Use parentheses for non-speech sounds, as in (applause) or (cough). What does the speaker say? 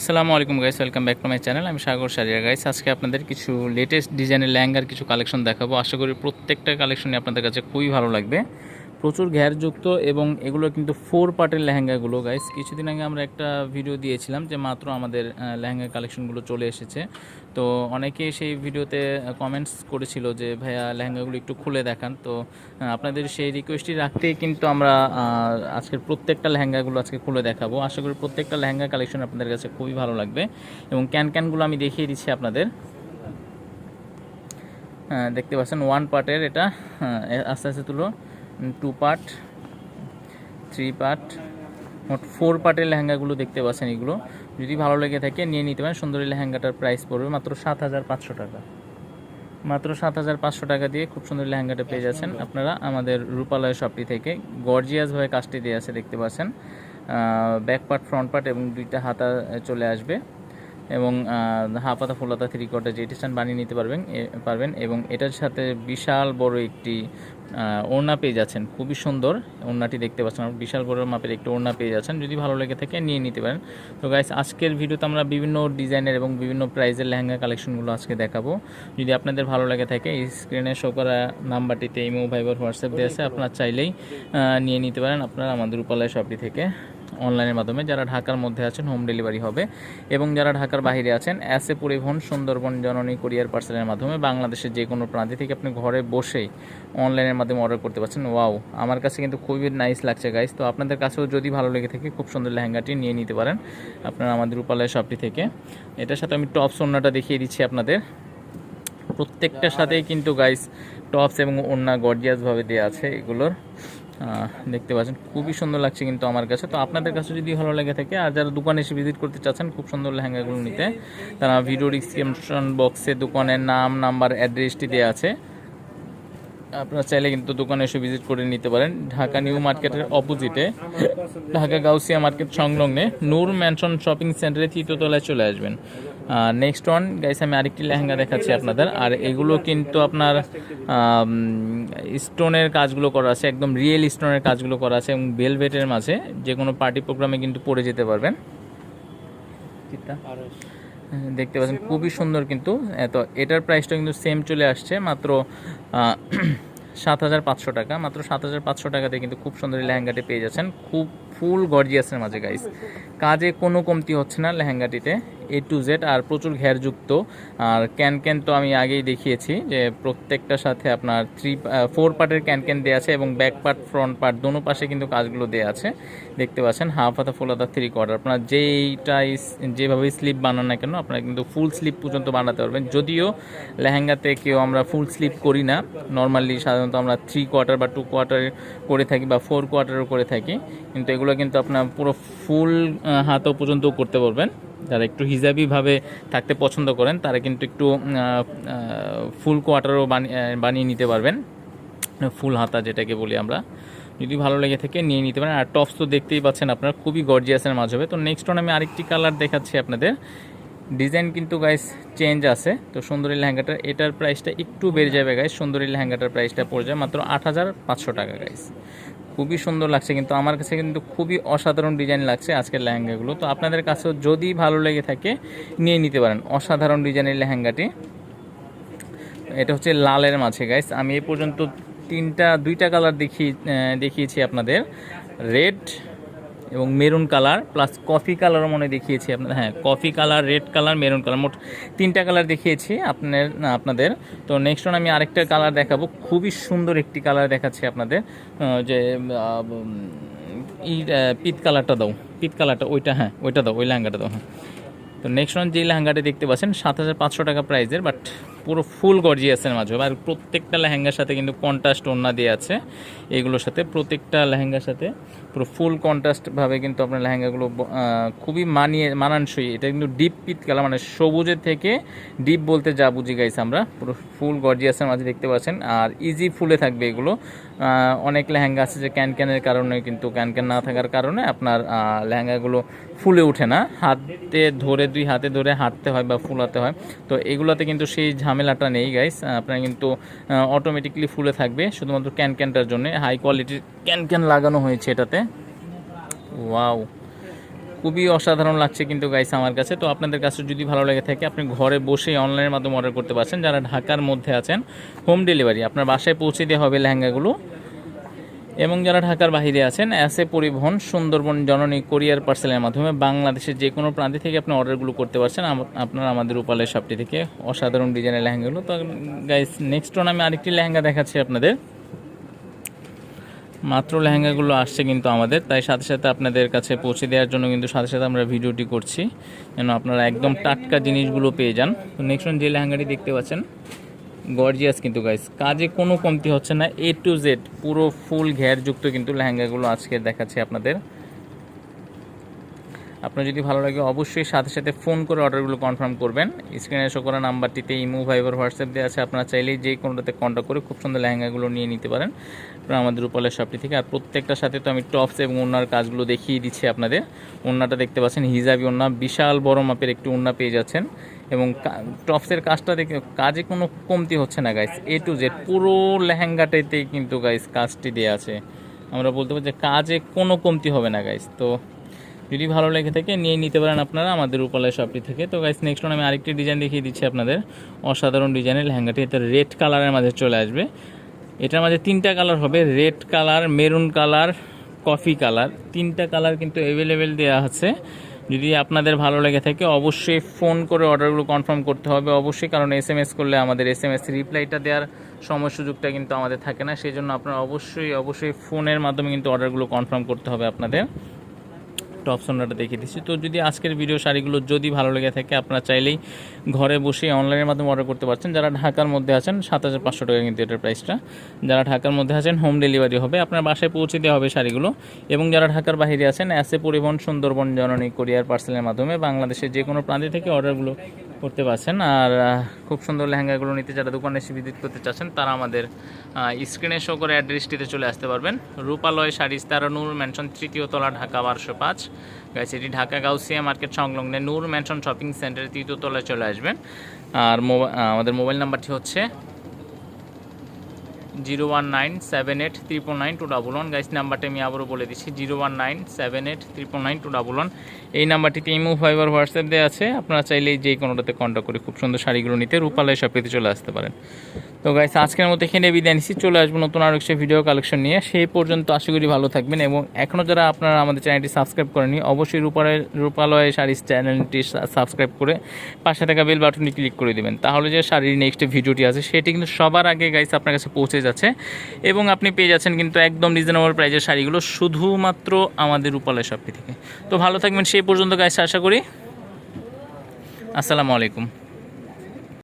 আসসালামু আলাইকুম guys welcome back to my channel আমি সাগর সারিয়া। গাইস আজকে আপনাদের কিছু লেটেস্ট ডিজাইনের ল্যাঙ্গার কিছু কালেকশন দেখাবো। আশা করি প্রত্যেকটা কালেকশনই আপনাদের কাছে খুবই ভালো লাগবে। প্রচুর ঘ্যারযুক্ত এবং এগুলো কিন্তু ফোর পার্টের লেহেঙ্গাগুলো গাইস কিছুদিন আগে আমরা একটা ভিডিও দিয়েছিলাম যে মাত্র আমাদের লেহেঙ্গা কালেকশনগুলো চলে এসেছে। তো অনেকেই সেই ভিডিওতে কমেন্টস করেছিল যে, ভাইয়া, লেহেঙ্গাগুলো একটু খুলে দেখান। তো আপনাদের সেই রিকোয়েস্টই রাখতেই কিন্তু আমরা আজকের প্রত্যেকটা লেহেঙ্গাগুলো আজকে খুলে দেখাবো। আশা করি প্রত্যেকটা লেহেঙ্গা কালেকশন আপনাদের কাছে খুবই ভালো লাগবে। এবং ক্যান ক্যানগুলো আমি দেখিয়ে দিচ্ছি আপনাদের। দেখতে পাচ্ছেন ওয়ান পার্টের এটা আস্তে আস্তে তুলো। টু পার্ট থ্রি পার্ট মোট ফোর পার্টের লেহেঙ্গাগুলো দেখতে পাচ্ছেন এগুলো। যদি ভালো লেগে থাকে, নিয়ে নিতে পারেন। সুন্দরী লেহেঙ্গাটার প্রাইস পড়বে মাত্র সাত হাজার পাঁচশো টাকা। মাত্র সাত হাজার পাঁচশো টাকা দিয়ে খুব সুন্দর লেহেঙ্গাটা পেয়ে যাচ্ছেন আপনারা আমাদের রূপালয় শপটি থেকে। গর্জিয়াসভাবে কাজটি দিয়ে আছে দেখতে পাচ্ছেন। ব্যাক পার্ট ফ্রন্ট পার্ট এবং দুইটা হাতা চলে আসবে। এবং হাফ হাতা, ফুল হাতা থ্রি কোয়ার্টার যেটি স্ট্যান্ড বানিয়ে নিতে পারবেন পারবেন। এবং এটার সাথে বিশাল বড় একটি ওড়না পেয়ে যাচ্ছেন। খুবই সুন্দর ওড়নাটি দেখতে পাচ্ছেন। বিশাল বড় মাপের একটি ওড়না পেয়ে যাচ্ছেন। যদি ভালো লেগে থাকে নিয়ে নিতে পারেন। তো গাইস আজকের ভিডিওতে আমরা বিভিন্ন ডিজাইনের এবং বিভিন্ন প্রাইজের লেহেঙ্গা কালেকশনগুলো আজকে দেখাবো। যদি আপনাদের ভালো লেগে থাকে, এই স্ক্রিনে শো করা নাম্বারটিতে ইমো ভাইবার হোয়াটসঅ্যাপ দিয়ে আছে। আপনারা চাইলেই নিয়ে নিতে পারেন। আপনারা আমাদের উপালয় শপটি থেকে অনলাইনের মাধ্যমে। যারা ঢাকার মধ্যে আছেন হোম ডেলিভারি হবে। এবং যারা ঢাকার বাইরে আছেন অ্যাসে পরিবহন সুন্দরবন জননী কুরিয়ার পার্সেলের মাধ্যমে বাংলাদেশের যে কোনো প্রান্তে থেকে আপনি ঘরে বসেই অনলাইনের মাধ্যমে অর্ডার করতে পারছেন। ওয়াও আমার কাছে কিন্তু খুবই নাইস লাগছে গাইস তো আপনাদের কাছেও যদি ভালো লেগে থাকে খুব সুন্দর লেহেঙ্গাটি নিয়ে নিতে পারেন আপনারা আমাদের উপালয় শপটি থেকে। এটার সাথে আমি টপ সোনাটা দেখিয়ে দিচ্ছি আপনাদের। প্রত্যেকটার সাথেই কিন্তু গাইস টপস এবং ওড়না গর্জিয়াসভাবে দেওয়া আছে এগুলোর। দেখতে পাচ্ছেন খুবই সুন্দর লাগছে কিন্তু আমার কাছে। তো আপনাদের কাছে যদি ভালো লেগে থাকে আর যারা দোকানে এসে ভিজিট করতে চাচ্ছেন খুব সুন্দর লেহেঙ্গাগুলো নিতে তারা ভিডিও ডিসক্রিপশন বক্সে দোকানের নাম নাম্বার অ্যাড্রেসটি দেওয়া আছে। আপনারা চাইলে কিন্তু দোকানে এসে ভিজিট করে নিতে পারেন। ঢাকা নিউ মার্কেটের অপোজিটে ঢাকা গাউসিয়া মার্কেট সংলগ্নে নূর ম্যানশন শপিং সেন্টারে তৃতীয়তলায় চলে আসবেন। নেক্সট ওয়ান গাইস আমি আরেকটি লেহেঙ্গা দেখাচ্ছি আপনাদের। আর এগুলো কিন্তু আপনার স্টোনের কাজগুলো করা আছে, একদম রিয়েল স্টোনের কাজগুলো করা আছে এবং বেলভেটের মাঝে। যে কোনো পার্টি প্রোগ্রামে কিন্তু পরে যেতে পারবেন। দেখতে পাচ্ছেন খুবই সুন্দর কিন্তু এত তো এটার প্রাইসটা কিন্তু সেম চলে আসছে মাত্র (clears throat) সাত হাজার পাঁচশো টাকা মাত্র সাত হাজার পাঁচশো টাকাতে কিন্তু খুব সুন্দর লেহেঙ্গাটি পেয়ে যাচ্ছেন খুব ফুল গর্জিয়াসের মাঝে গাইস কাজে কোনো কমতি হচ্ছে না লেহেঙ্গাটিতে এ টু জেড আর প্রচুর ঘেরযুক্ত। আর ক্যান ক্যান তো আমি আগেই দেখিয়েছি যে প্রত্যেকটার সাথে আপনার থ্রি ফোর পার্টের ক্যান ক্যান দেওয়া আছে এবং ব্যাক পার্ট ফ্রন্ট পার্ট দোনো পাশে কিন্তু কাজগুলো দেওয়া আছে। দেখতে পাচ্ছেন হাফ হাতা ফুল হাতা থ্রি কোয়ার্টার আপনার যেইটাই যেভাবে স্লিপ বানান না কেন, আপনারা কিন্তু ফুল স্লিপ পর্যন্ত বানাতে পারবেন। যদিও লেহেঙ্গাতে কেউ আমরা ফুল স্লিপ করি না নর্মালি সাধারণত আমরা থ্রি কোয়ার্টার বা টু কোয়ার্টার করে থাকি বা ফোর কোয়ার্টারও করে থাকি, কিন্তু এগুলো কিন্তু আপনার পুরো ফুল হাতও পর্যন্ত করতে পারবেন। যারা একটু হিজাবিভাবে থাকতে পছন্দ করেন, তারা কিন্তু একটু ফুল কোয়ার্টারও বানিয়ে বানিয়ে নিতে পারবেন। ফুল হাতা যেটাকে বলি আমরা। যদি ভালো লেগে থাকে নিয়ে নিতে পারেন। আর টপস তো দেখতেই পাচ্ছেন আপনার, খুবই গর্জিয়াসের মাঝ হবে। তো নেক্সট ওন আমি আরেকটি কালার দেখাচ্ছি আপনাদের। ডিজাইন কিন্তু গাইস চেঞ্জ আছে। তো সুন্দরী লেহেঙ্গাটার, এটার প্রাইসটা একটু বেড়ে যাবে গাইস সুন্দরী লেহেঙ্গাটার প্রাইসটা পড়ে যায় মাত্র আট হাজার পাঁচশো টাকা গাইস খুবই সুন্দর লাগছে, কিন্তু আমার কাছে কিন্তু খুবই অসাধারণ ডিজাইন লাগছে আজকের লেহেঙ্গাগুলো। তো আপনাদের কাছেও যদি ভালো লেগে থাকে, নিয়ে নিতে পারেন অসাধারণ ডিজাইনের লেহেঙ্গাটি। এটা হচ্ছে লালের মাঝে গাইস আমি এ পর্যন্ত তিনটা, দুইটা কালার দেখি দেখিয়েছি আপনাদের। রেড এবং মেরুন কালার প্লাস কফি কালারও মনে দেখিয়েছি আপনাদের। হ্যাঁ coffee colour red colour maroon colour মোট তিনটা কালার দেখিয়েছি আপনার আপনাদের। তো নেক্সট ওন আমি আরেকটা কালার দেখাবো, খুবই সুন্দর একটি কালার দেখাচ্ছি আপনাদের। যে পিত কালারটা দাও, পিত কালারটা ওইটা হ্যাঁ ওইটা দাও, ওই লেহেঙ্গাটা দাও হ্যাঁ। তো নেক্সট ওয়ান যে লেহেঙ্গাটি দেখতে পাচ্ছেন, সাত হাজার পাঁচশো টাকা প্রাইজের বাট পুরো ফুল গর্জিয়াসের মাঝে হবে। আর প্রত্যেকটা লেহেঙ্গার সাথে কিন্তু কন্ট্রাস্ট ওড়না দিয়ে আছে। এগুলোর সাথে প্রত্যেকটা লেহেঙ্গার সাথে পুরো ফুল কন্ট্রাস্টভাবে কিন্তু আপনার লেহেঙ্গাগুলো খুবই মানিয়ে, মানানসই। এটা কিন্তু ডিপ পিত কালার মানে সবুজের থেকে ডিপ বলতে যা বুঝি গাইছে আমরা। পুরো ফুল গর্জিয়াসের মাঝে দেখতে পাচ্ছেন। আর ইজি ফুলে থাকবে এগুলো। অনেক লেহেঙ্গা আছে যে ক্যান ক্যানের কারণে, কিন্তু ক্যান ক্যান না থাকার কারণে আপনার লেহেঙ্গাগুলো ফুলে ওঠে না। হাতে ধরে, দুই হাতে ধরে হাঁটতে হয় বা ফুলাতে হয়। তো এগুলোতে কিন্তু সেই ঝামেলাটা নেই গাইস আপনার কিন্তু অটোমেটিকলি ফুলে থাকবে, শুধুমাত্র ক্যান ক্যানটার জন্য। হাই কোয়ালিটির ক্যান ক্যান লাগানো হয়েছে এটাতে। ওয়াও খুবই অসাধারণ লাগছে কিন্তু গাইস আমার কাছে। তো আপনাদের কাছে যদি ভালো লেগে থাকে, আপনি ঘরে বসেই অনলাইনের মাধ্যমে অর্ডার করতে পারছেন। যারা ঢাকার মধ্যে আছেন হোম ডেলিভারি আপনার বাসায় পৌঁছে দেওয়া হবে লেহেঙ্গাগুলো। এবং যারা ঢাকার বাহিরে আছেন, অ্যাসে পরিবহন, সুন্দরবন, জননী, কোরিয়ার পার্সেলের মাধ্যমে বাংলাদেশের যে কোনো প্রান্তে থেকে আপনি অর্ডারগুলো করতে পারছেন। আপনারা আমাদের উপালের শপটি থেকে অসাধারণ ডিজাইনের লেহেঙ্গাগুলো। তো গাইস নেক্সট ওন আমি আরেকটি লেহেঙ্গা দেখাচ্ছি আপনাদের। মাত্র লেহেঙ্গাগুলো আসছে কিন্তু আমাদের, তাই সাথে সাথে আপনাদের কাছে পৌঁছে দেওয়ার জন্য কিন্তু সাথে সাথে আমরা ভিডিওটি করছি। যেন আপনারা একদম টাটকা জিনিসগুলো পেয়ে যান। তো নেক্সট যে লেহেঙ্গাটি দেখতে পাচ্ছেন গর্জিয়াস কিন্তু গাইস কাজে কোনো কমতি হচ্ছে না এ টু জেড পুরো ফুল ঘেরযুক্ত কিন্তু লেহেঙ্গাগুলো আজকে দেখাচ্ছি আপনাদের। আপনার যদি ভালো লাগে অবশ্যই সাথে সাথে ফোন করে অর্ডারগুলো কনফার্ম করবেন। স্ক্রিনে শো করা নাম্বারটিতে ইমো ভাইবার হোয়াটসঅ্যাপ দেওয়া আছে, আপনারা চাইলেই যে কোনোটাতে কন্ট্যাক্ট করে খুব সুন্দর লেহেঙ্গাগুলো নিয়ে নিতে পারেন। আমাদের উপলের শপটি থেকে, আর প্রত্যেকটার সাথে তো আমি টপস এবং ওনার কাজগুলো দেখিয়ে দিচ্ছি আপনাদের। ওনাটা দেখতে পাচ্ছেন, হিজাবি ওনা বিশাল বড় মাপের একটি ওনা পেয়ে যাচ্ছেন। এবং টপসের কাজটা দেখে কাজে কোনো কমতি হচ্ছে না গাইস এ টু জেড পুরো লেহেঙ্গাটাতেই কিন্তু গাইস কাজটি দেওয়া আছে। আমরা বলতে পারি যে কাজে কোনো কমতি হবে না গাইস তো যদি ভালো লেগে থাকে, নিয়ে নিতে পারেন আপনারা আমাদের উপালয় শপটি থেকে। তো গাইস নেক্সট আমি আরেকটি ডিজাইন দেখিয়ে দিচ্ছি আপনাদের। অসাধারণ ডিজাইনের লেহেঙ্গাটি। এতে রেড কালারের মাঝে চলে আসবে। এটার মাঝে তিনটা কালার হবে। Red colour maroon colour coffee colour তিনটা কালার কিন্তু অ্যাভেলেবেল দেওয়া আছে। যদি আপনাদের ভালো লেগে থাকে, অবশ্যই ফোন করে অর্ডারগুলো কনফার্ম করতে হবে। অবশ্যই কারণ এস এম এস করলে আমাদের এস এম এস রিপ্লাইটা দেওয়ার সময় সুযোগটা কিন্তু আমাদের থাকে না। সেই জন্য আপনারা অবশ্যই অবশ্যই ফোনের মাধ্যমে কিন্তু অর্ডারগুলো কনফার্ম করতে হবে আপনাদের। টপ সোনাটা দেখিয়ে দিচ্ছি। তো যদি আজকের ভিডিও শাড়িগুলো যদি ভালো লেগে থাকে, আপনারা চাইলেই ঘরে বসে অনলাইনের মাধ্যমে অর্ডার করতে পারছেন। যারা ঢাকার মধ্যে আছেন, সাত হাজার পাঁচশো টাকা কিন্তু এটার প্রাইসটা যারা ঢাকার মধ্যে আছেন হোম ডেলিভারি হবে। আপনার বাসায় পৌঁছে দেওয়া হবে শাড়িগুলো। এবং যারা ঢাকার বাইরে আছেন অ্যাসে পরিবহন সুন্দরবন জননী কোরিয়ার পার্সেলের মাধ্যমে বাংলাদেশের যে কোনো প্রান্তে থেকে অর্ডারগুলো করতে পারছেন। আর খুব সুন্দর লেহেঙ্গাগুলো নিতে যারা দোকানে এসে ভিজিট করতে চাচ্ছেন, তারা আমাদের স্ক্রিনে শো করে অ্যাড্রেসটিতে চলে আসতে পারবেন। রূপালয় শাড়িস তারা নূর ম্যানশন তৃতীয় তলা, ঢাকা বারোশো পাঁচ। গাইস এটি ঢাকা গাউসিয়া মার্কেট সংলগ্নে নূর ম্যানশন শপিং সেন্টারের তৃতীয় তলায় চলে আসবেন। আর মোবা- আমাদের মোবাইল নাম্বারটি হচ্ছে zero one nine seven eight triple nine two double one. Guys, নাম্বারটা আমি আবারও বলে দিচ্ছি, zero one nine seven eight triple nine two double one. এই নাম্বারটিতে ইমো, ফাইবার, হোয়াটসঅ্যাপ দেওয়া আছে। আপনারা চাইলেই যে কোনোটাতে কন্ট্যাক্ট করে খুব সুন্দর শাড়িগুলো নিতে রূপালয় সব শপিতে চলে আসতে পারেন। তো গাইস, আজকের মতো এখানে বিদায় নিচ্ছি। চলে আসব নতুন আরও একটা ভিডিও কালেকশন নিয়ে। সেই পর্যন্ত আশা করি ভালো থাকবেন এবং এখনও যারা আপনারা আমাদের চ্যানেলটি সাবস্ক্রাইব করেনি অবশ্যই রূপালয় রূপালয় শাড়ির চ্যানেলটি সাবস্ক্রাইব করে পাশে থাকা বেল বাটনটি ক্লিক করে দিবেন। তাহলে যে শাড়ির নেক্সট ভিডিওটি আছে, সেটি কিন্তু সবার আগে গাইস আপনার কাছে পৌঁছে যাচ্ছে এবং আপনি পেয়ে যাচ্ছেন কিন্তু একদম রিজনেবল প্রাইজের শাড়িগুলো শুধুমাত্র আমাদের রূপালয় শপটি থেকে। তো ভালো থাকবেন, সেই পর্যন্ত গাইস আশা করি। আসসালামু আলাইকুম।